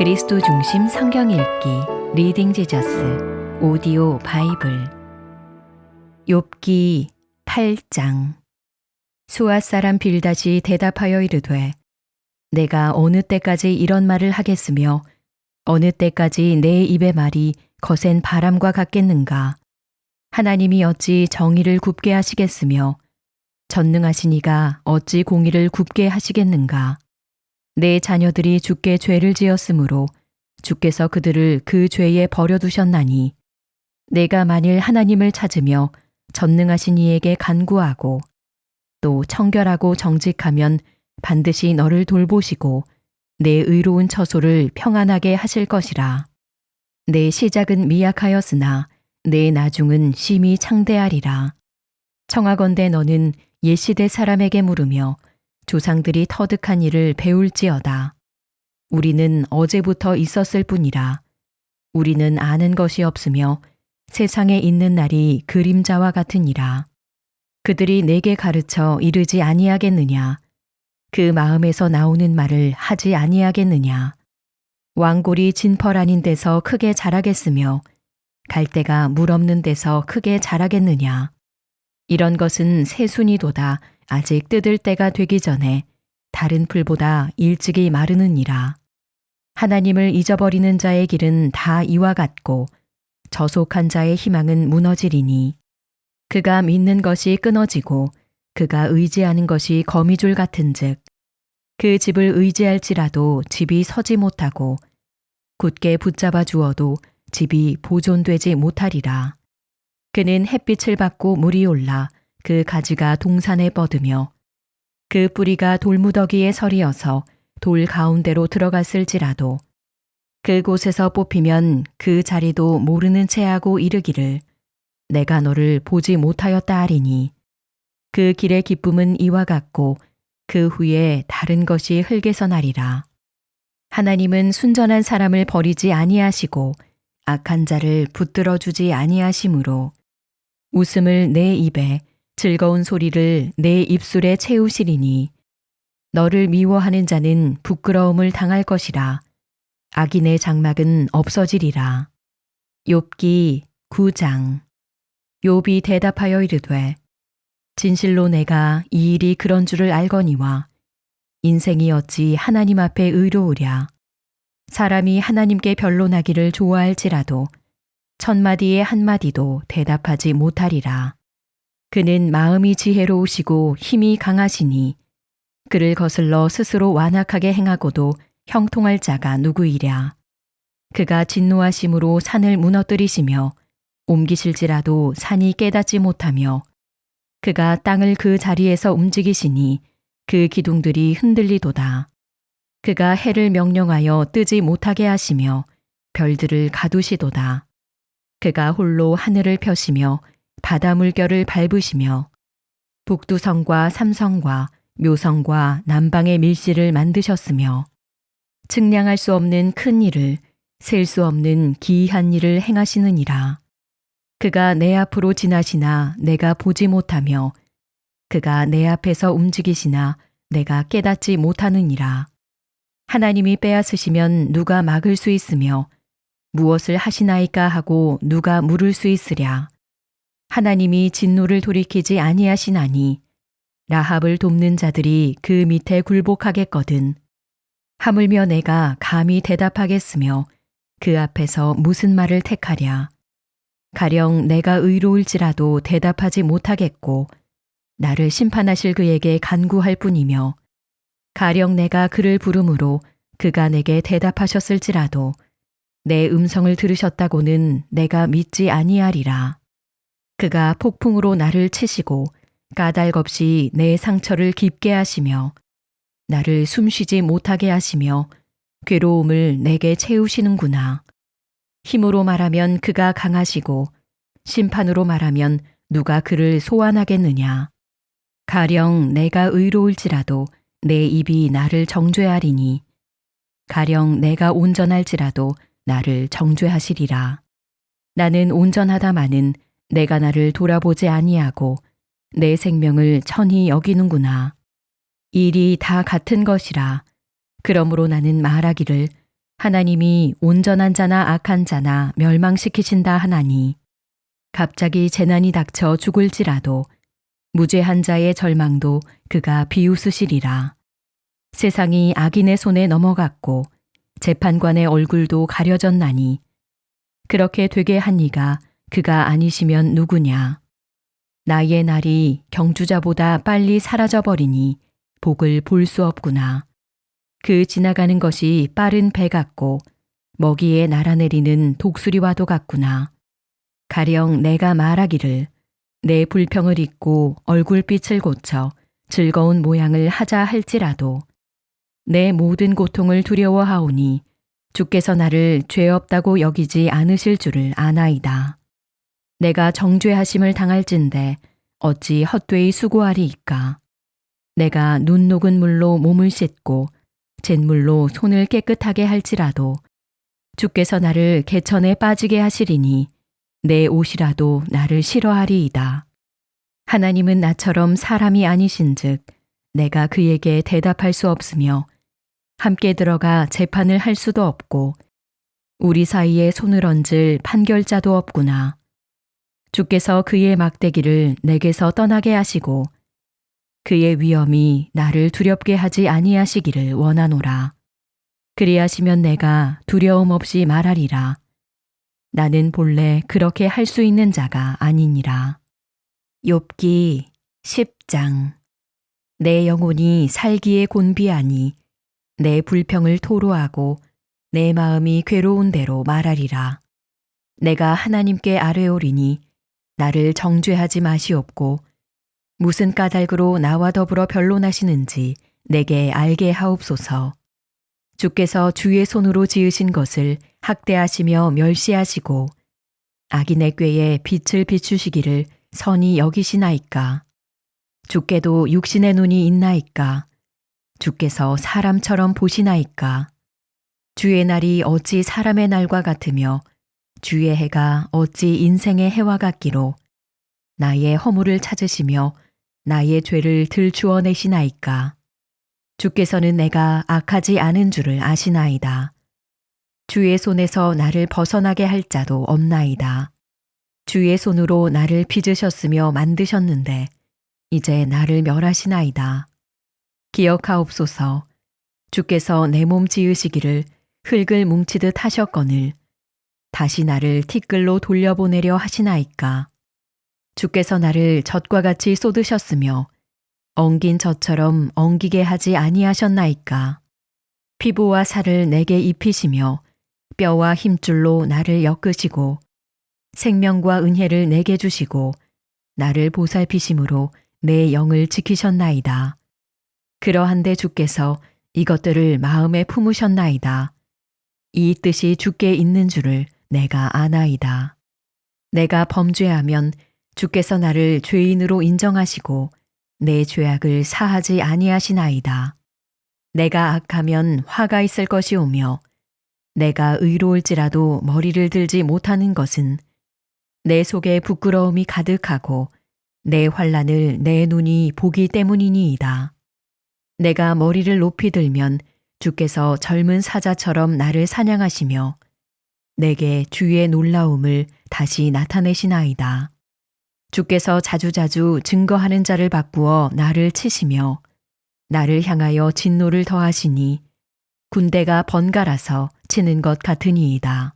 그리스도 중심 성경 읽기 리딩 지저스 오디오 바이블. 욥기 8장. 수아 사람 빌다시 대답하여 이르되 내가 어느 때까지 이런 말을 하겠으며 어느 때까지 내 입의 말이 거센 바람과 같겠는가? 하나님이 어찌 정의를 굽게 하시겠으며 전능하시니가 어찌 공의를 굽게 하시겠는가 내 자녀들이 주께 죄를 지었으므로 주께서 그들을 그 죄에 버려두셨나니 내가 만일 하나님을 찾으며 전능하신 이에게 간구하고 또 청결하고 정직하면 반드시 너를 돌보시고 내 의로운 처소를 평안하게 하실 것이라. 내 시작은 미약하였으나 내 나중은 심히 창대하리라. 청하건대 너는 옛시대 사람에게 물으며 조상들이 터득한 일을 배울지어다. 우리는 어제부터 있었을 뿐이라. 우리는 아는 것이 없으며 세상에 있는 날이 그림자와 같으니라. 그들이 내게 가르쳐 이르지 아니하겠느냐. 그 마음에서 나오는 말을 하지 아니하겠느냐. 왕골이 진펄 아닌 데서 크게 자라겠으며 갈대가 물 없는 데서 크게 자라겠느냐. 이런 것은 새순이도다 아직 뜯을 때가 되기 전에 다른 풀보다 일찍이 마르느니라. 하나님을 잊어버리는 자의 길은 다 이와 같고 저속한 자의 희망은 무너지리니 그가 믿는 것이 끊어지고 그가 의지하는 것이 거미줄 같은즉 그 집을 의지할지라도 집이 서지 못하고 굳게 붙잡아 주어도 집이 보존되지 못하리라. 그는 햇빛을 받고 물이 올라 그 가지가 동산에 뻗으며 그 뿌리가 돌무더기에 서리어서 돌 가운데로 들어갔을지라도 그곳에서 뽑히면 그 자리도 모르는 채 하고 이르기를 내가 너를 보지 못하였다 하리니 그 길의 기쁨은 이와 같고 그 후에 다른 것이 흙에서 나리라. 하나님은 순전한 사람을 버리지 아니하시고 악한 자를 붙들어 주지 아니하심으로 웃음을 내 입에 즐거운 소리를 내 입술에 채우시리니 너를 미워하는 자는 부끄러움을 당할 것이라 악인의 장막은 없어지리라. 욥기 9장 욥이 대답하여 이르되 진실로 내가 이 일이 그런 줄을 알거니와 인생이 어찌 하나님 앞에 의로우랴 사람이 하나님께 변론하기를 좋아할지라도 천마디의 한 마디도 대답하지 못하리라. 그는 마음이 지혜로우시고 힘이 강하시니 그를 거슬러 스스로 완악하게 행하고도 형통할 자가 누구이랴. 그가 진노하심으로 산을 무너뜨리시며 옮기실지라도 산이 깨닫지 못하며 그가 땅을 그 자리에서 움직이시니 그 기둥들이 흔들리도다. 그가 해를 명령하여 뜨지 못하게 하시며 별들을 가두시도다. 그가 홀로 하늘을 펴시며 바다 물결을 밟으시며 북두성과 삼성과 묘성과 남방의 밀실을 만드셨으며 측량할 수 없는 큰 일을 셀 수 없는 기이한 일을 행하시느니라. 그가 내 앞으로 지나시나 내가 보지 못하며 그가 내 앞에서 움직이시나 내가 깨닫지 못하느니라. 하나님이 빼앗으시면 누가 막을 수 있으며 무엇을 하시나이까 하고 누가 물을 수 있으랴. 하나님이 진노를 돌이키지 아니하시나니 라합을 돕는 자들이 그 밑에 굴복하겠거든. 하물며 내가 감히 대답하겠으며 그 앞에서 무슨 말을 택하랴. 가령 내가 의로울지라도 대답하지 못하겠고 나를 심판하실 그에게 간구할 뿐이며 가령 내가 그를 부름으로 그가 내게 대답하셨을지라도 내 음성을 들으셨다고는 내가 믿지 아니하리라. 그가 폭풍으로 나를 치시고 까닭없이 내 상처를 깊게 하시며 나를 숨쉬지 못하게 하시며 괴로움을 내게 채우시는구나. 힘으로 말하면 그가 강하시고 심판으로 말하면 누가 그를 소환하겠느냐. 가령 내가 의로울지라도 내 입이 나를 정죄하리니 가령 내가 온전할지라도 나를 정죄하시리라. 나는 온전하다마는 내가 나를 돌아보지 아니하고 내 생명을 천히 여기는구나. 일이 다 같은 것이라. 그러므로 나는 말하기를 하나님이 온전한 자나 악한 자나 멸망시키신다 하나니 갑자기 재난이 닥쳐 죽을지라도 무죄한 자의 절망도 그가 비웃으시리라. 세상이 악인의 손에 넘어갔고 재판관의 얼굴도 가려졌나니 그렇게 되게 한 이가 그가 아니시면 누구냐. 나의 날이 경주자보다 빨리 사라져 버리니 복을 볼 수 없구나. 그 지나가는 것이 빠른 배 같고 먹이에 날아내리는 독수리와도 같구나. 가령 내가 말하기를 내 불평을 잊고 얼굴빛을 고쳐 즐거운 모양을 하자 할지라도 내 모든 고통을 두려워하오니 주께서 나를 죄 없다고 여기지 않으실 줄을 아나이다. 내가 정죄하심을 당할진대 어찌 헛되이 수고하리이까. 내가 눈 녹은 물로 몸을 씻고 잿물로 손을 깨끗하게 할지라도 주께서 나를 개천에 빠지게 하시리니 내 옷이라도 나를 싫어하리이다. 하나님은 나처럼 사람이 아니신즉 내가 그에게 대답할 수 없으며 함께 들어가 재판을 할 수도 없고 우리 사이에 손을 얹을 판결자도 없구나. 주께서 그의 막대기를 내게서 떠나게 하시고 그의 위엄이 나를 두렵게 하지 아니하시기를 원하노라. 그리하시면 내가 두려움 없이 말하리라. 나는 본래 그렇게 할 수 있는 자가 아니니라. 욥기 10장 내 영혼이 살기에 곤비하니 내 불평을 토로하고 내 마음이 괴로운 대로 말하리라. 내가 하나님께 아뢰오리니 나를 정죄하지 마시옵고 무슨 까닭으로 나와 더불어 변론하시는지 내게 알게 하옵소서. 주께서 주의 손으로 지으신 것을 학대하시며 멸시하시고 악인의 꾀에 빛을 비추시기를 선이 여기시나이까. 주께도 육신의 눈이 있나이까. 주께서 사람처럼 보시나이까. 주의 날이 어찌 사람의 날과 같으며 주의 해가 어찌 인생의 해와 같기로 나의 허물을 찾으시며 나의 죄를 들추어내시나이까. 주께서는 내가 악하지 않은 줄을 아시나이다. 주의 손에서 나를 벗어나게 할 자도 없나이다. 주의 손으로 나를 빚으셨으며 만드셨는데 이제 나를 멸하시나이다. 기억하옵소서. 주께서 내 몸 지으시기를 흙을 뭉치듯 하셨거늘 다시 나를 티끌로 돌려보내려 하시나이까. 주께서 나를 젖과 같이 쏟으셨으며 엉긴 젖처럼 엉기게 하지 아니하셨나이까. 피부와 살을 내게 입히시며 뼈와 힘줄로 나를 엮으시고 생명과 은혜를 내게 주시고 나를 보살피심으로 내 영을 지키셨나이다. 그러한데 주께서 이것들을 마음에 품으셨나이다. 이 뜻이 주께 있는 줄을 내가 아나이다. 내가 범죄하면 주께서 나를 죄인으로 인정하시고 내 죄악을 사하지 아니하시나이다. 내가 악하면 화가 있을 것이오며 내가 의로울지라도 머리를 들지 못하는 것은 내 속에 부끄러움이 가득하고 내 환란을 내 눈이 보기 때문이니이다. 내가 머리를 높이 들면 주께서 젊은 사자처럼 나를 사냥하시며 내게 주의 놀라움을 다시 나타내시나이다. 주께서 자주자주 증거하는 자를 바꾸어 나를 치시며 나를 향하여 진노를 더하시니 군대가 번갈아서 치는 것 같으니이다.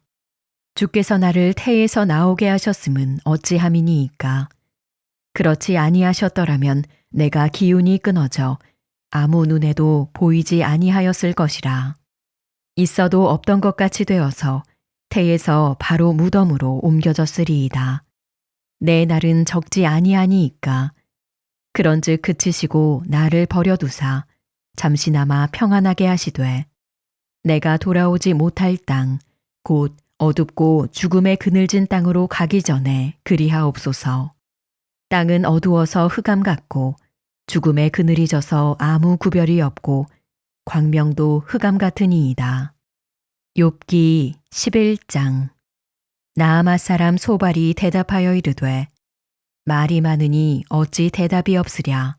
주께서 나를 태에서 나오게 하셨음은 어찌함이니이까. 그렇지 아니하셨더라면 내가 기운이 끊어져 아무 눈에도 보이지 아니하였을 것이라. 있어도 없던 것 같이 되어서 태에서 바로 무덤으로 옮겨졌으리이다. 내 날은 적지 아니하니이까. 그런즉 그치시고 나를 버려두사 잠시나마 평안하게 하시되 내가 돌아오지 못할 땅, 곧 어둡고 죽음의 그늘진 땅으로 가기 전에 그리하옵소서. 땅은 어두워서 흑암 같고 죽음의 그늘이 져서 아무 구별이 없고 광명도 흑암 같으니이다. 욥기 11장. 나아마 사람 소발이 대답하여 이르되 말이 많으니 어찌 대답이 없으랴?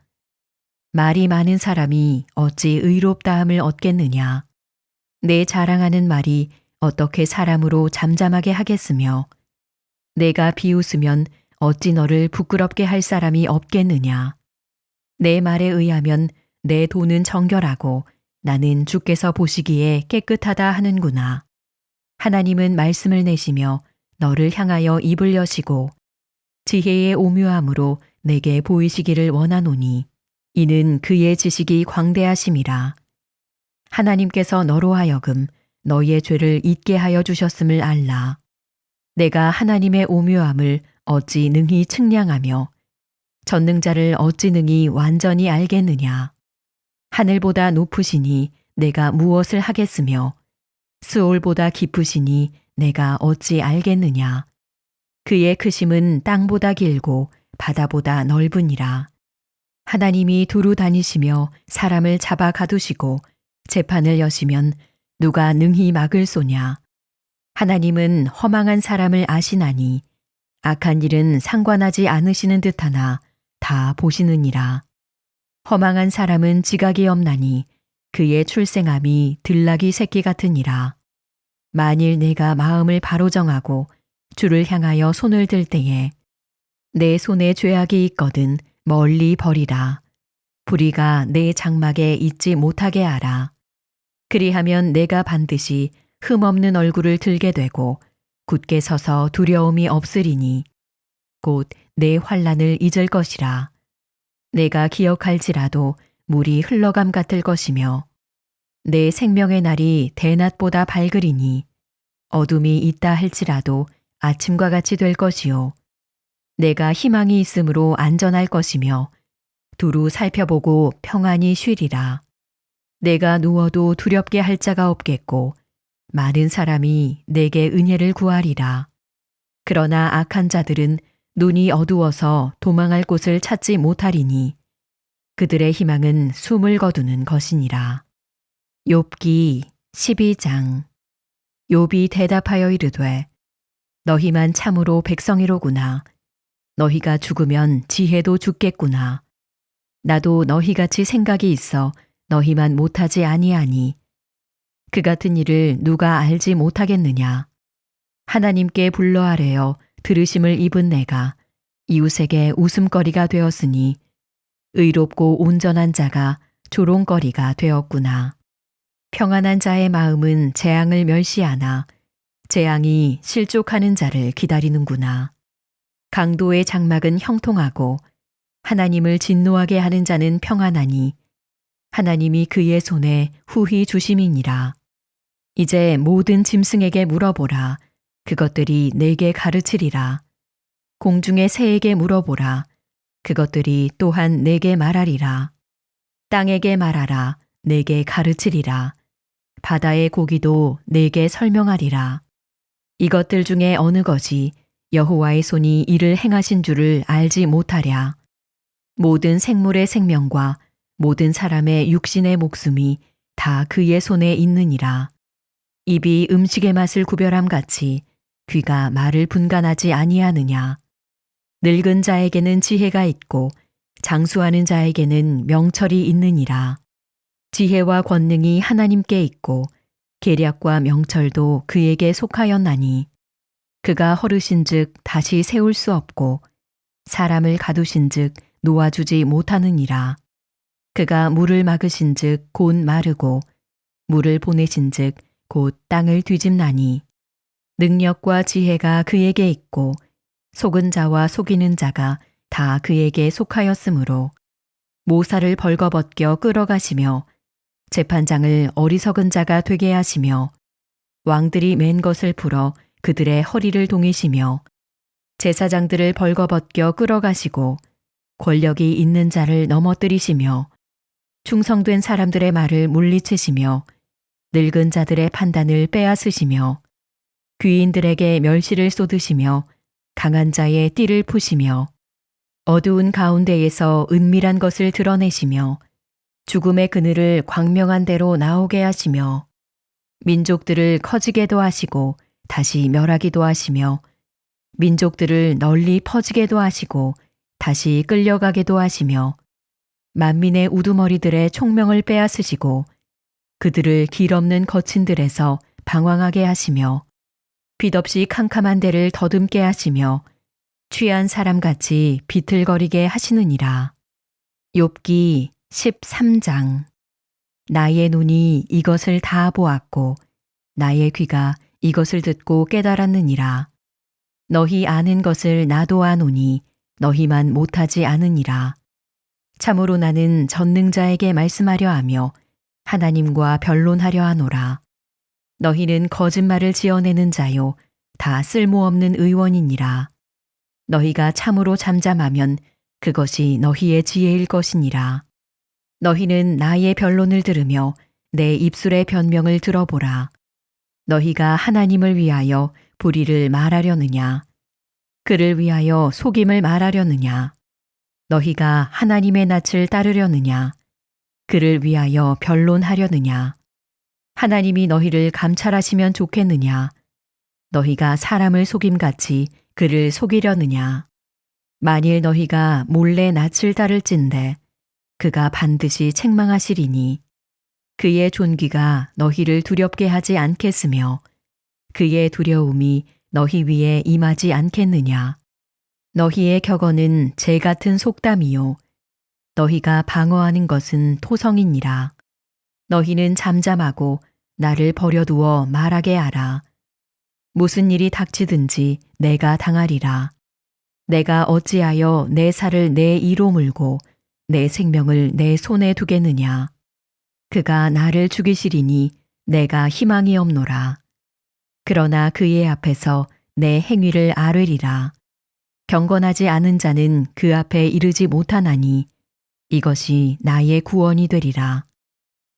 말이 많은 사람이 어찌 의롭다함을 얻겠느냐? 내 자랑하는 말이 어떻게 사람으로 잠잠하게 하겠으며? 내가 비웃으면 어찌 너를 부끄럽게 할 사람이 없겠느냐. 내 말에 의하면 내 돈은 정결하고 나는 주께서 보시기에 깨끗하다 하는구나. 하나님은 말씀을 내시며 너를 향하여 입을 여시고 지혜의 오묘함으로 내게 보이시기를 원하노니 이는 그의 지식이 광대하심이라. 하나님께서 너로 하여금 너희의 죄를 잊게 하여 주셨음을 알라. 내가 하나님의 오묘함을 어찌 능히 측량하며 전능자를 어찌 능히 완전히 알겠느냐. 하늘보다 높으시니 내가 무엇을 하겠으며 스올보다 깊으시니 내가 어찌 알겠느냐. 그의 크심은 땅보다 길고 바다보다 넓으니라. 하나님이 두루 다니시며 사람을 잡아 가두시고 재판을 여시면 누가 능히 막을 소냐. 하나님은 허망한 사람을 아시나니 악한 일은 상관하지 않으시는 듯하나 다 보시느니라. 허망한 사람은 지각이 없나니 그의 출생함이 들나귀 새끼 같으니라. 만일 내가 마음을 바로 정하고 주를 향하여 손을 들 때에 내 손에 죄악이 있거든 멀리 버리라. 불의가 내 장막에 있지 못하게 하라. 그리하면 내가 반드시 흠 없는 얼굴을 들게 되고 굳게 서서 두려움이 없으리니 곧 내 환란을 잊을 것이라. 내가 기억할지라도 물이 흘러감 같을 것이며 내 생명의 날이 대낮보다 밝으리니 어둠이 있다 할지라도 아침과 같이 될 것이요. 내가 희망이 있으므로 안전할 것이며 두루 살펴보고 평안히 쉬리라. 내가 누워도 두렵게 할 자가 없겠고 많은 사람이 내게 은혜를 구하리라. 그러나 악한 자들은 눈이 어두워서 도망할 곳을 찾지 못하리니 그들의 희망은 숨을 거두는 것이니라. 욥기 12장 욥이 대답하여 이르되 너희만 참으로 백성이로구나. 너희가 죽으면 지혜도 죽겠구나. 나도 너희같이 생각이 있어 너희만 못하지 아니하니 그 같은 일을 누가 알지 못하겠느냐. 하나님께 불러하래요 들으심을 입은 내가 이웃에게 웃음거리가 되었으니 의롭고 온전한 자가 조롱거리가 되었구나. 평안한 자의 마음은 재앙을 멸시하나 재앙이 실족하는 자를 기다리는구나. 강도의 장막은 형통하고 하나님을 진노하게 하는 자는 평안하니 하나님이 그의 손에 후히 주심이니라. 이제 모든 짐승에게 물어보라. 그것들이 내게 가르치리라. 공중의 새에게 물어보라. 그것들이 또한 내게 말하리라. 땅에게 말하라. 내게 가르치리라. 바다의 고기도 내게 설명하리라. 이것들 중에 어느 것이 여호와의 손이 이를 행하신 줄을 알지 못하랴. 모든 생물의 생명과 모든 사람의 육신의 목숨이 다 그의 손에 있느니라. 입이 음식의 맛을 구별함 같이 귀가 말을 분간하지 아니하느냐. 늙은 자에게는 지혜가 있고 장수하는 자에게는 명철이 있느니라. 지혜와 권능이 하나님께 있고 계략과 명철도 그에게 속하였나니 그가 허르신즉 다시 세울 수 없고 사람을 가두신즉 놓아주지 못하느니라. 그가 물을 막으신즉 곧 마르고 물을 보내신즉 곧 땅을 뒤집나니 능력과 지혜가 그에게 있고 속은 자와 속이는 자가 다 그에게 속하였으므로 모사를 벌거벗겨 끌어가시며 재판장을 어리석은 자가 되게 하시며 왕들이 맨 것을 풀어 그들의 허리를 동이시며 제사장들을 벌거벗겨 끌어가시고 권력이 있는 자를 넘어뜨리시며 충성된 사람들의 말을 물리치시며 늙은 자들의 판단을 빼앗으시며 귀인들에게 멸시를 쏟으시며 강한 자의 띠를 푸시며 어두운 가운데에서 은밀한 것을 드러내시며 죽음의 그늘을 광명한 대로 나오게 하시며 민족들을 커지게도 하시고 다시 멸하기도 하시며 민족들을 널리 퍼지게도 하시고 다시 끌려가게도 하시며 만민의 우두머리들의 총명을 빼앗으시고 그들을 길 없는 거친들에서 방황하게 하시며 빛 없이 캄캄한 데를 더듬게 하시며 취한 사람같이 비틀거리게 하시느니라. 욥기 13장 나의 눈이 이것을 다 보았고 나의 귀가 이것을 듣고 깨달았느니라. 너희 아는 것을 나도 아노니 너희만 못하지 않으니라. 참으로 나는 전능자에게 말씀하려 하며 하나님과 변론하려 하노라. 너희는 거짓말을 지어내는 자요 다 쓸모없는 의원이니라. 너희가 참으로 잠잠하면 그것이 너희의 지혜일 것이니라. 너희는 나의 변론을 들으며 내 입술의 변명을 들어보라. 너희가 하나님을 위하여 불의를 말하려느냐? 그를 위하여 속임을 말하려느냐? 너희가 하나님의 낯을 따르려느냐? 그를 위하여 변론하려느냐? 하나님이 너희를 감찰하시면 좋겠느냐? 너희가 사람을 속임같이 그를 속이려느냐? 만일 너희가 몰래 낯을 따를진대 그가 반드시 책망하시리니 그의 존귀가 너희를 두렵게 하지 않겠으며 그의 두려움이 너희 위에 임하지 않겠느냐? 너희의 격언은 재 같은 속담이요. 너희가 방어하는 것은 토성이니라. 너희는 잠잠하고 나를 버려두어 말하게 하라. 무슨 일이 닥치든지 내가 당하리라. 내가 어찌하여 내 살을 내 이로 물고 내 생명을 내 손에 두겠느냐. 그가 나를 죽이시리니 내가 희망이 없노라. 그러나 그의 앞에서 내 행위를 아뢰리라. 경건하지 않은 자는 그 앞에 이르지 못하나니 이것이 나의 구원이 되리라.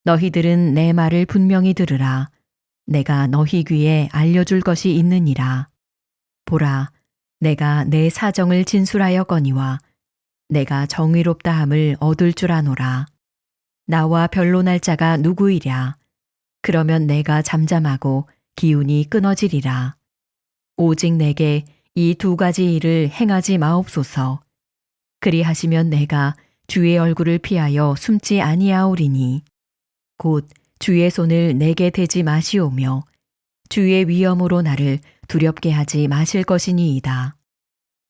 너희들은 내 말을 분명히 들으라. 내가 너희 귀에 알려줄 것이 있느니라. 보라, 내가 내 사정을 진술하였거니와 내가 정의롭다함을 얻을 줄 아노라. 나와 변론할 자가 누구이랴? 그러면 내가 잠잠하고 기운이 끊어지리라. 오직 내게 이 두 가지 일을 행하지 마옵소서. 그리하시면 내가 주의 얼굴을 피하여 숨지 아니하오리니 곧 주의 손을 내게 대지 마시오며 주의 위엄으로 나를 두렵게 하지 마실 것이니이다.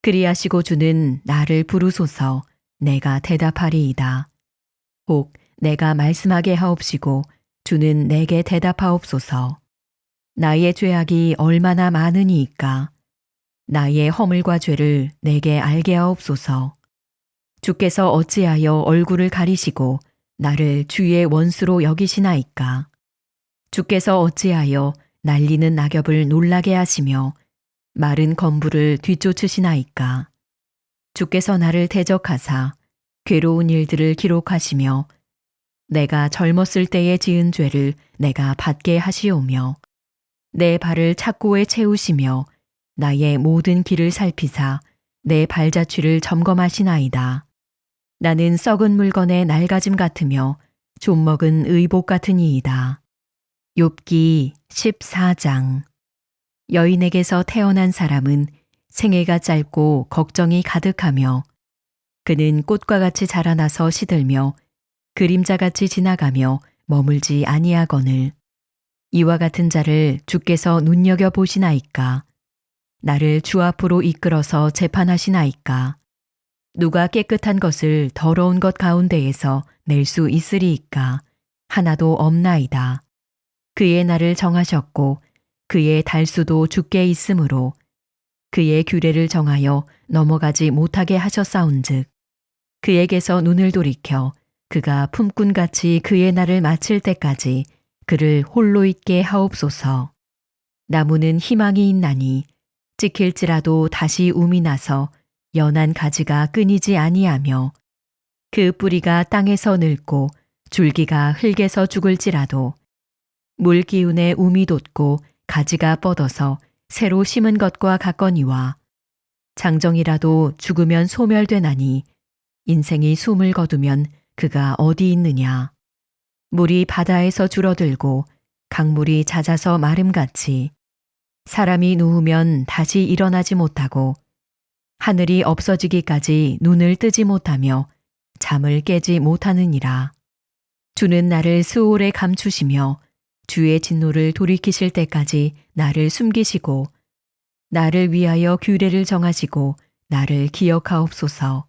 그리하시고 주는 나를 부르소서 내가 대답하리이다. 혹 내가 말씀하게 하옵시고 주는 내게 대답하옵소서. 나의 죄악이 얼마나 많으니이까. 나의 허물과 죄를 내게 알게 하옵소서. 주께서 어찌하여 얼굴을 가리시고 나를 주의 원수로 여기시나이까. 주께서 어찌하여 날리는 낙엽을 놀라게 하시며 마른 건부를 뒤쫓으시나이까. 주께서 나를 대적하사 괴로운 일들을 기록하시며 내가 젊었을 때에 지은 죄를 내가 받게 하시오며 내 발을 착고에 채우시며 나의 모든 길을 살피사 내 발자취를 점검하시나이다. 나는 썩은 물건의 낡아짐 같으며 좀먹은 의복 같으니이다. 욥기 14장. 여인에게서 태어난 사람은 생애가 짧고 걱정이 가득하며 그는 꽃과 같이 자라나서 시들며 그림자같이 지나가며 머물지 아니하거늘 이와 같은 자를 주께서 눈여겨 보시나이까? 나를 주 앞으로 이끌어서 재판하시나이까 누가 깨끗한 것을 더러운 것 가운데에서 낼 수 있으리이까 하나도 없나이다 그의 날을 정하셨고 그의 달수도 죽게 있으므로 그의 규례를 정하여 넘어가지 못하게 하셨사온즉 그에게서 눈을 돌이켜 그가 품꾼같이 그의 날을 마칠 때까지 그를 홀로 있게 하옵소서. 나무는 희망이 있나니 찍힐지라도 다시 움이 나서 연한 가지가 끊이지 아니하며 그 뿌리가 땅에서 늙고 줄기가 흙에서 죽을지라도 물 기운에 움이 돋고 가지가 뻗어서 새로 심은 것과 같거니와 장정이라도 죽으면 소멸되나니 인생이 숨을 거두면 그가 어디 있느냐. 물이 바다에서 줄어들고 강물이 잦아서 마름같이 사람이 누우면 다시 일어나지 못하고 하늘이 없어지기까지 눈을 뜨지 못하며 잠을 깨지 못하느니라. 주는 나를 수월에 감추시며 주의 진노를 돌이키실 때까지 나를 숨기시고 나를 위하여 규례를 정하시고 나를 기억하옵소서.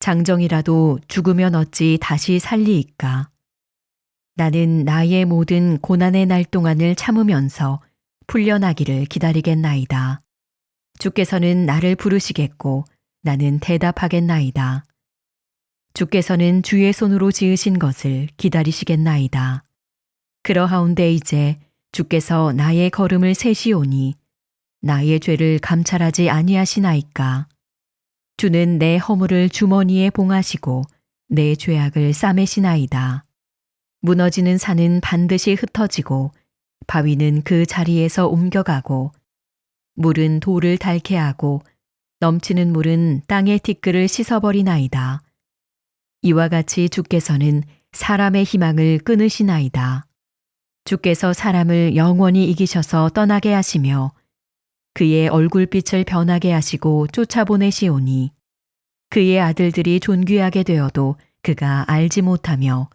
장정이라도 죽으면 어찌 다시 살리이까. 나는 나의 모든 고난의 날 동안을 참으면서 풀려나기를 기다리겠나이다. 주께서는 나를 부르시겠고 나는 대답하겠나이다. 주께서는 주의 손으로 지으신 것을 기다리시겠나이다. 그러하운데 이제 주께서 나의 걸음을 세시오니 나의 죄를 감찰하지 아니하시나이까. 주는 내 허물을 주머니에 봉하시고 내 죄악을 싸매시나이다. 무너지는 산은 반드시 흩어지고 바위는 그 자리에서 옮겨가고 물은 돌을 닳게 하고 넘치는 물은 땅의 티끌을 씻어버리나이다. 이와 같이 주께서는 사람의 희망을 끊으시나이다. 주께서 사람을 영원히 이기셔서 떠나게 하시며 그의 얼굴빛을 변하게 하시고 쫓아보내시오니 그의 아들들이 존귀하게 되어도 그가 알지 못하며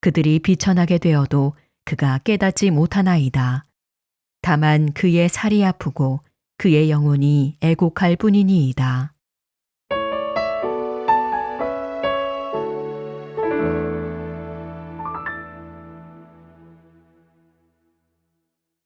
그들이 비천하게 되어도 그가 깨닫지 못하나이다. 다만 그의 살이 아프고 그의 영혼이 애곡할 뿐이니이다.